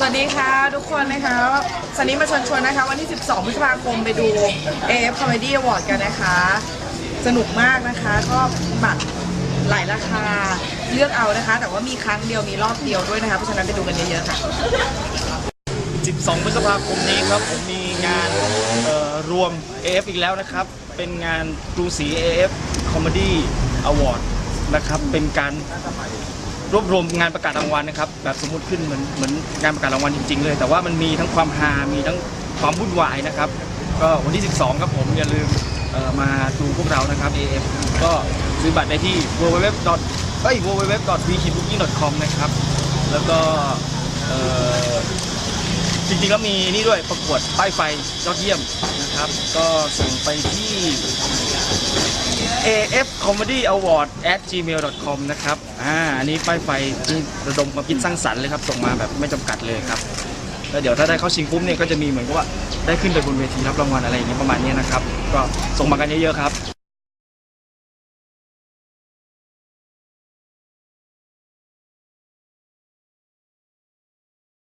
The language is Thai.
สวัสดีค่ะทุกคนนะคะสันนี้มาชิญชวนนะคะ วันที่ 12 พฤษภาคมไปดู AF Comedy Award กันนะคะ สนุกมากนะคะ ก็บัตรหลายราคาเลือกเอานะคะ แต่ว่ามีครั้งเดียวมีรอบเดียวด้วยนะคะ เพราะฉะนั้นไปดูกันเยอะๆค่ะ 12 พฤษภาคมนี้ครับ ผมมีงานเอ่อรวม AF อีกแล้วนะครับ เป็นงานกรุงศรี AF Comedy Award นะครับ เป็นการ รวบรวมงานประกาศรางวัลนะครับแบบสมมติขึ้นเหมือนเหมือนงานประกาศรางวัลจริง ๆ เลย แต่ว่ามันมีทั้งความฮา มีทั้งความวุ่นวายนะครับ ก็วันที่ 12 ครับผมอย่าลืมมาดูพวกเรานะครับ AF ก็ซื้อบัตรได้ที่ www. เอ้ย www.vkbooking.com นะครับ แล้วก็จริงๆแล้วมีนี่ด้วยประกวดป้ายไฟยอดเยี่ยมนะครับ ก็ส่งไปที่ AF Comedy Award at gmail com นะครับ อ่า อันนี้ป้ายไฟที่ระดมความคิดสร้างสรรค์เลยครับ ส่งมาแบบไม่จำกัดเลยครับ แล้วเดี๋ยวถ้าได้เข้าชิงปุ๊บเนี่ยก็จะมีเหมือนกับว่าได้ขึ้นไปบนเวทีรับรางวัลอะไรอย่างเงี้ยประมาณเนี้ยนะครับ ก็ส่งมากันเยอะๆครับ